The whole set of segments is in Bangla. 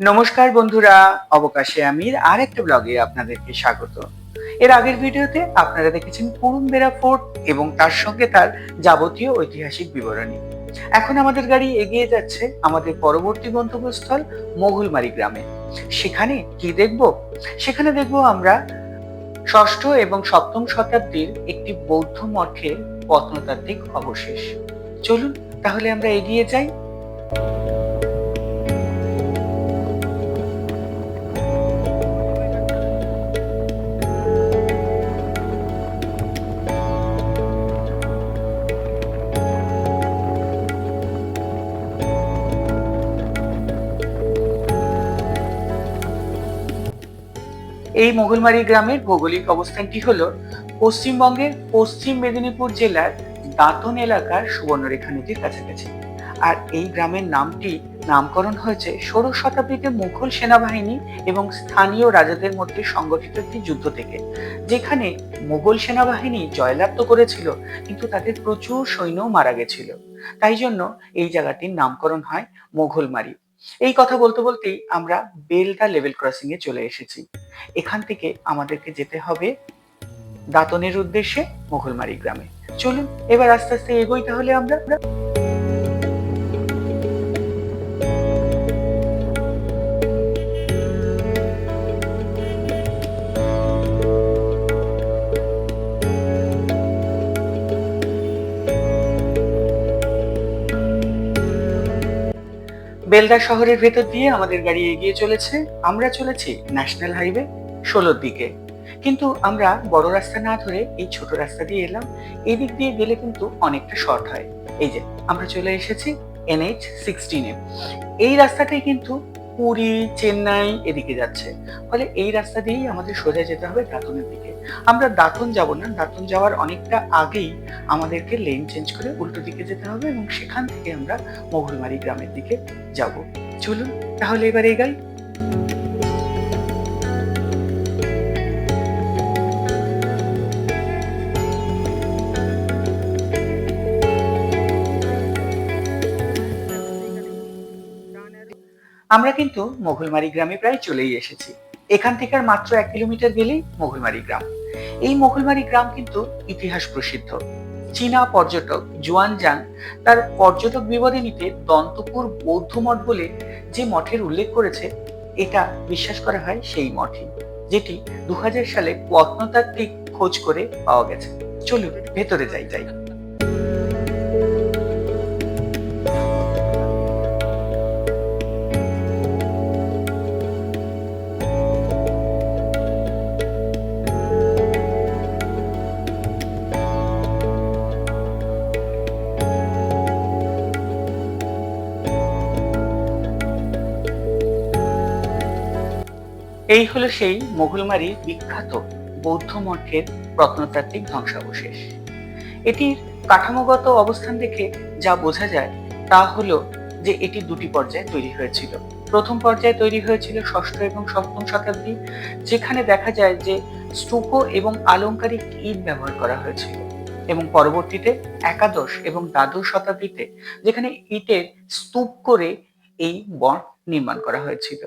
নমস্কার বন্ধুরা, অবকাশে আমির আর একটা ব্লগে আপনাদেরকে স্বাগত। এর আগের ভিডিওতে আপনারা দেখেছেন পুরুমবেড়া ফোর্ট এবং তার সঙ্গে তার যাবতীয় ঐতিহাসিক বিবরণী। এখন আমাদের গাড়ি এগিয়ে যাচ্ছে আমাদের পরবর্তী গন্তব্যস্থল মোঘলমারি গ্রামে। সেখানে কি দেখব? সেখানে দেখব আমরা ষষ্ঠ এবং সপ্তম শতাব্দীর একটি বৌদ্ধ মঠের প্রত্নতাত্ত্বিক অবশেষ। চলুন তাহলে আমরা এগিয়ে যাই। এই মোগলমারি গ্রামের ভৌগোলিক অবস্থানটি হল পশ্চিমবঙ্গের পশ্চিম মেদিনীপুর জেলার দাঁতন এলাকার সুবর্ণরেখা নদীর কাছাকাছি। আর এই গ্রামের নামটি, নামকরণ হয়েছে ষোড়শ শতাব্দীতে মুঘল সেনাবাহিনী এবং স্থানীয় রাজাদের মধ্যে সংগঠিত একটি যুদ্ধ থেকে, যেখানে মুঘল সেনাবাহিনী জয়লাভ তো করেছিল, কিন্তু তাদের প্রচুর সৈন্য মারা গেছিল। তাই জন্য এই জায়গাটির নামকরণ হয় মোঘলমারি। এই কথা বলতে বলতেই আমরা বেলদা লেভেল ক্রসিং এ চলে এসেছি। এখান থেকে আমাদেরকে যেতে হবে দাঁতনের উদ্দেশ্যে মোঘলমারি গ্রামে। চলুন, এবার আস্তে আস্তে এগোই তাহলে আমরা। বেলদা শহরের ভেতর দিয়ে আমাদের গাড়ি এগিয়ে চলেছে। আমরা চলেছি ন্যাশনাল হাইওয়ে ষোলোর দিকে। কিন্তু আমরা বড় রাস্তা না ধরে এই ছোট রাস্তা দিয়ে এলাম। এই দিক দিয়ে গেলে কিন্তু অনেকটা শর্ট হয়। এই যে, আমরা চলে এসেছি এনএইচ সিক্সটিনে এই রাস্তাটাই কিন্তু পুরী, চেন্নাই এদিকে যাচ্ছে। ফলে এই রাস্তা দিয়েই আমাদের সোজা যেতে হবে দাঁতনের দিকে। আমরা দাঁতন যাব না, দাঁতন যাওয়ার অনেকটা আগেই আমাদেরকে লেন চেঞ্জ করে উল্টো দিকে যেতে হবে এবং সেখান থেকে আমরা মহুরমারি গ্রামের দিকে যাব। চলুন, তাহলে এবার এগাই আমরা কিন্তু মোঘলমারি গ্রামে প্রায় চলেই এসেছি। এখান থেকে আর মাত্র এক কিলোমিটার গেলেই মোঘলমারি গ্রাম। এই মোঘলমারি গ্রাম কিন্তু ইতিহাস প্রসিদ্ধ। চীনা পর্যটক জুয়ান জাং তার পর্যটক বিবরণীতে দন্তপুর বৌদ্ধ মঠ বলে যে মঠের উল্লেখ করেছে, এটা বিশ্বাস করা হয় সেই মঠই, যেটি দু হাজার সালে প্রত্নতাত্ত্বিক খোঁজ করে পাওয়া গেছে। চলুন, ভেতরে যাই যাই। এই হলো সেই মোগলমারির বিখ্যাত বৌদ্ধ মঠের প্রত্নতাত্ত্বিক ধ্বংসাবশেষ। এটির কাঠামোগত অবস্থান দেখে যা বোঝা যায় তা হলো যে এটি দুটি পর্যায়ে তৈরি হয়েছিল। প্রথম পর্যায়ে তৈরি হয়েছিল ষষ্ঠ এবং সপ্তম শতাব্দী, যেখানে দেখা যায় যে স্তূপ এবং আলংকারিক ইট ব্যবহার করা হয়েছিল এবং পরবর্তীতে একাদশ এবং দ্বাদশ শতাব্দীতে যেখানে ইটের স্তূপ করে এই বন নির্মাণ করা হয়েছিল।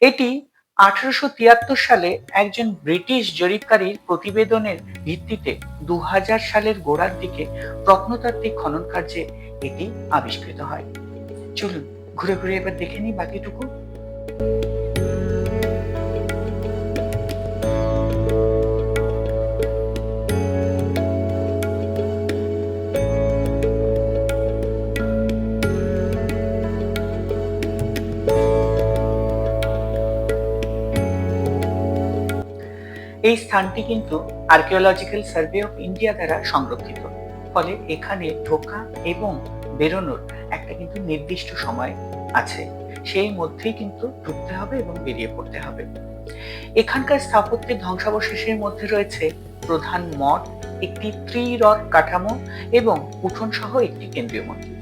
এটি আঠারোশো তিয়াত্তর সালে একজন ব্রিটিশ জরিপকারীর প্রতিবেদনের ভিত্তিতে দু হাজার সালের গোড়ার দিকে প্রত্নতাত্ত্বিক খনন কার্যে এটি আবিষ্কৃত হয়। চলুন ঘুরে ঘুরে এবার দেখে নিই বাকিটুকু। এই স্থানটি কিন্তু আর্কিওলজিক্যাল সার্ভে অফ ইন্ডিয়া দ্বারা সংরক্ষিত। ফলে এখানে ঢোকা এবং বেরোনোর একটা কিন্তু নির্দিষ্ট সময় আছে। সেই মধ্যেই কিন্তু ঢুকতে হবে এবং বেরিয়ে পড়তে হবে। এখানকার স্থাপত্যের ধ্বংসাবশেষের মধ্যে রয়েছে প্রধান মঠ, একটি ত্রিরথ কাঠামো এবং উঠোন সহ একটি কেন্দ্রীয় মন্দির।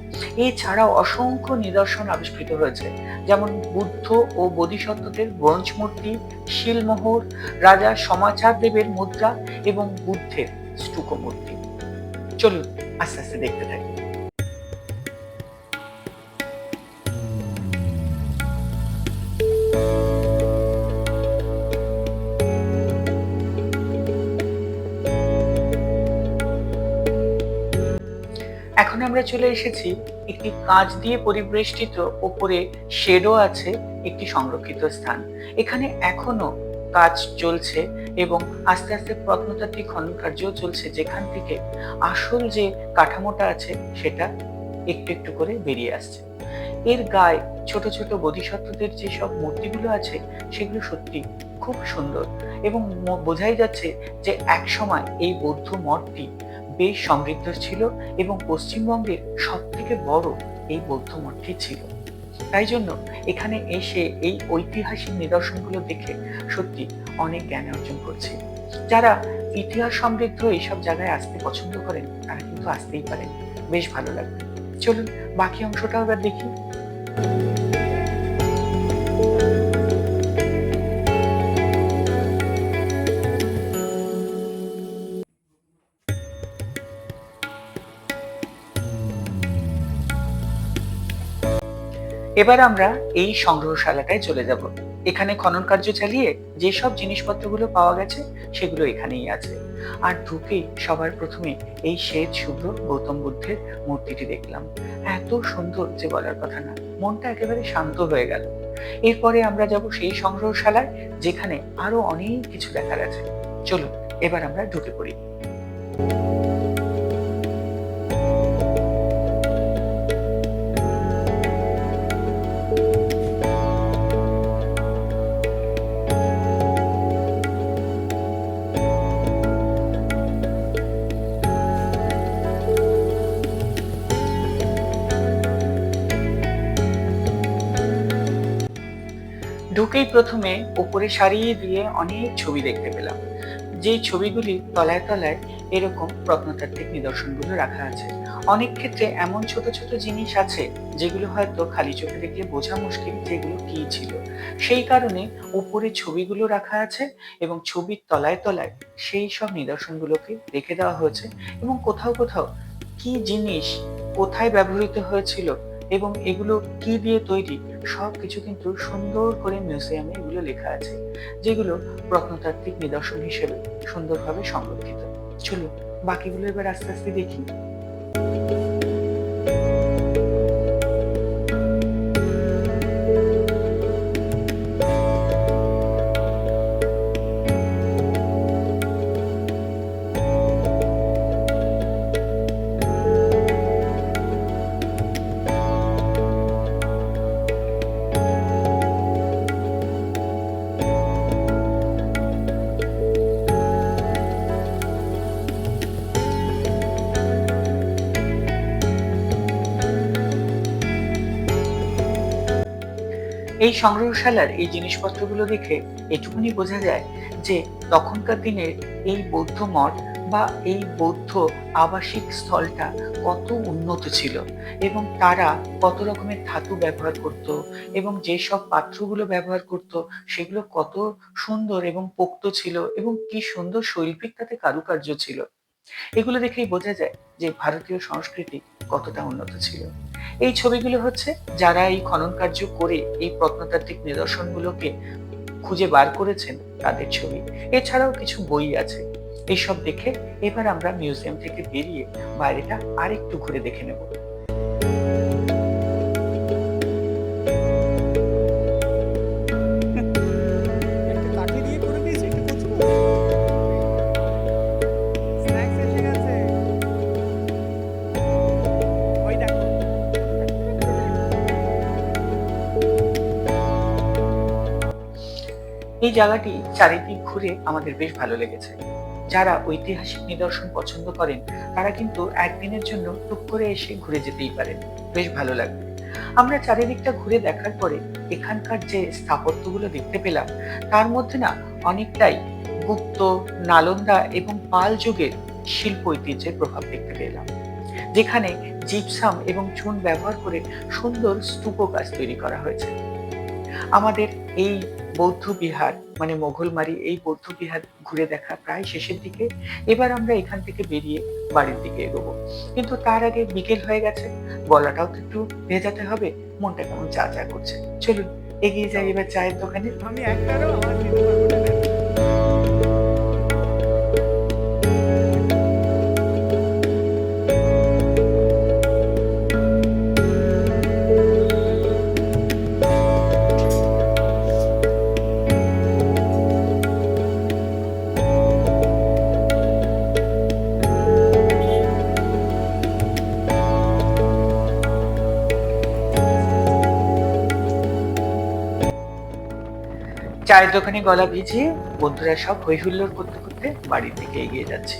এছাড়াও অসংখ্য নিদর্শন আবিষ্কৃত হয়েছে, যেমন বুদ্ধ ও বোধিসত্ত্বদের ব্রোঞ্জ মূর্তি শিলমোহর, রাজা সমাচার দেবের মুদ্রা এবং বুদ্ধের স্টুকো মূর্তি চলুন আস্তে আস্তে দেখতে থাকি। এখন আমরা চলে এসেছি একটি কাঁচ দিয়ে পরিবেষ্টিত ওপরে শেডও আছে, একটি সংরক্ষিত স্থান। এখানে এখনও কাজ চলছে এবং আস্তে আস্তে প্রত্নতাত্ত্বিক খনন কার্যও চলছে, যেখান থেকে আসল যে কাঠামোটা আছে সেটা একটু একটু করে বেরিয়ে আসছে। এর গায়ে ছোট ছোট বোধিসত্ত্বদের যেসব মূর্তিগুলো আছে, সেগুলো সত্যি খুব সুন্দর এবং বোঝাই যাচ্ছে যে একসময় এই বৌদ্ধ মঠটি বেশ সমৃদ্ধ ছিল এবং পশ্চিমবঙ্গের সব থেকে বড় এই বৌদ্ধ মঠটি ছিল। তাই জন্য এখানে এসে এই ঐতিহাসিক নিদর্শনগুলো দেখে সত্যি অনেক জ্ঞান অর্জন করছি। যারা ইতিহাস সমৃদ্ধ এইসব জায়গায় আসতে পছন্দ করেন, তারা কিন্তু আসতেই পারেন। বেশ ভালো লাগবে। চলুন বাকি অংশটাও এবার দেখি। এবার আমরা এই সংগ্রহশালাটায় চলে যাব। এখানে খনন কার্য চালিয়ে যেসব জিনিসপত্রগুলো পাওয়া গেছে, সেগুলো এখানেই আছে। আর ঢুকেই সবার প্রথমে এই শ্বেত শুভ্র গৌতম বুদ্ধের মূর্তিটি দেখলাম। এত সুন্দর যে বলার কথা না, মনটা একেবারে শান্ত হয়ে গেল। এরপরে আমরা যাব সেই সংগ্রহশালায়, যেখানে আরও অনেক কিছু দেখার আছে। চলুন, এবার আমরা ঢুকে পড়ি। ঢুকেই প্রথমে উপরে সারিয়ে দিয়ে অনেক ছবি দেখতে পেলাম। যেই ছবিগুলি তলায় তলায় এরকম প্রত্নতাত্ত্বিক নিদর্শনগুলো রাখা আছে। অনেক ক্ষেত্রে এমন ছোট ছোট জিনিস আছে যেগুলো হয়তো খালি চোখে দেখলে বোঝা মুশকিল যেগুলো কি ছিল। সেই কারণে উপরে ছবিগুলো রাখা আছে এবং ছবির তলায় তলায় সেই সব নিদর্শনগুলোকে রেখে দেওয়া হয়েছে এবং কোথাও কোথাও কি জিনিস কোথায় ব্যবহৃত হয়েছিল এবং এগুলো কি দিয়ে তৈরি সব কিছু কিন্তু সুন্দর করে মিউজিয়ামে এগুলো লেখা আছে, যেগুলো প্রত্নতাত্ত্বিক নিদর্শন হিসেবে সুন্দরভাবে সংরক্ষিত। চলুন, বাকিগুলো এবার আস্তে আস্তে দেখি। এই সংগ্রহশালার এই জিনিসপত্রগুলো দেখে এটুকুনি বোঝা যায় যে তখনকার দিনের এই বৌদ্ধ মঠ বা এই বৌদ্ধ আবাসিক স্থলটা কত উন্নত ছিল এবং তারা কত রকমের ধাতু ব্যবহার করত এবং যেসব পাত্রগুলো ব্যবহার করত সেগুলো কত সুন্দর এবং পোক্ত ছিল এবং কি সুন্দর শৈল্পিক তাতে কারুকার্য ছিল। এগুলো দেখেই বোঝা যায় যে ভারতীয় সংস্কৃতি কতটা উন্নত ছিল। এই ছবিগুলো হচ্ছে যারা এই খনন কার্য করে এই প্রত্নতাত্ত্বিক নিদর্শনগুলোকে খুঁজে বার করেছেন তাদের ছবি। এছাড়াও কিছু বই আছে। এইসব দেখে এবার আমরা মিউজিয়াম থেকে বেরিয়ে বাইরেটা আরেকটু ঘুরে দেখে নেব। জায়গাটি চারিদিক ঘুরে আমাদের বেশ ভালো লেগেছে। যারা ঐতিহাসিক নিদর্শন পছন্দ করেন, তারা কিন্তু একদিনের জন্য টুক করে এসে ঘুরে যেতেই পারেন। বেশ ভালো লাগবে। আমরা চারিদিকটা ঘুরে দেখার পরে এখানকার যে স্থাপত্যগুলো দেখতে পেলাম, তার মধ্যে না অনেকটাই গুপ্ত, নালন্দা এবং পাল যুগের শিল্প ঐতিহ্যের প্রভাব দেখতে পেলাম। যেখানে জিপসাম এবং চুন ব্যবহার করে সুন্দর স্তূপ গাছ তৈরি করা হয়েছে। আমাদের এই বৌদ্ধ বিহার মানে মোঘলমারি এই বৌদ্ধ বিহার ঘুরে দেখা প্রায় শেষের দিকে। এবার আমরা এখান থেকে বেরিয়ে বাড়ির দিকে এগোবো। কিন্তু তার আগে বিকেল হয়ে গেছে, গলাটাও তো একটু ভেজাতে হবে, মনটা কেমন চা চা করছে। চলুন, এগিয়ে যাই এবার চায়ের দোকানে। আমি একবারও আমার চায়ের দোকানে গলা ভিজিয়ে বন্ধুরা সব হই হুল্লোড় করতে করতে বাড়ির দিকে এগিয়ে যাচ্ছে।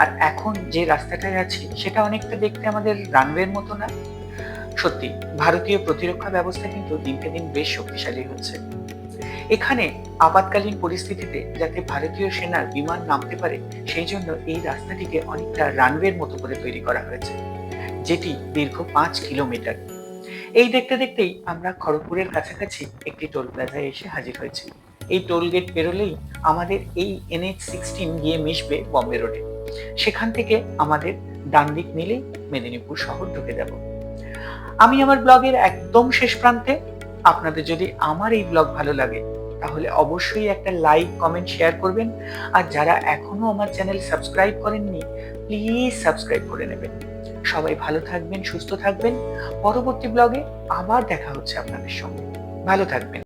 আর এখন যে রাস্তাটায় আছি, সেটা অনেকটা দেখতে আমাদের রানওয়ের মতো না। সত্যি, ভারতীয় প্রতিরক্ষা ব্যবস্থা কিন্তু দিনকে দিন বেশ শক্তিশালী হচ্ছে। এখানে আপাতকালীন পরিস্থিতিতে যাতে ভারতীয় সেনার বিমান নামতে পারে, সেই জন্য এই রাস্তাটিকে অনেকটা রানওয়ের মতো করে তৈরি করা হয়েছে, যেটি দীর্ঘ পাঁচ কিলোমিটার। এই দেখতে দেখতেই আমরা খড়গপুরের কাছাকাছি একটি টোল প্লাজায় এসে হাজির হয়েছি। এই টোল গেট পেরোলেই আমাদের এই এনএইচ সিক্সটিন গিয়ে মিশবে বম্বে রোডে। সেখান থেকে আমাদের ডান দিক নিলেই মেদিনীপুর শহর ঢুকে যাব। আমি আমার ব্লগের একদম শেষ প্রান্তে, আপনাদের যদি আমার এই ব্লগ ভালো লাগে, তাহলে অবশ্যই একটা লাইক কমেন্ট শেয়ার করবেন। আর যারা এখনও আমার চ্যানেল সাবস্ক্রাইব করেননি প্লিজ সাবস্ক্রাইব করে নেবেন। সবাই ভালো থাকবেন সুস্থ থাকবেন। পরবর্তী ব্লগে আবার দেখা হচ্ছে আপনাদের সঙ্গে। ভালো থাকবেন।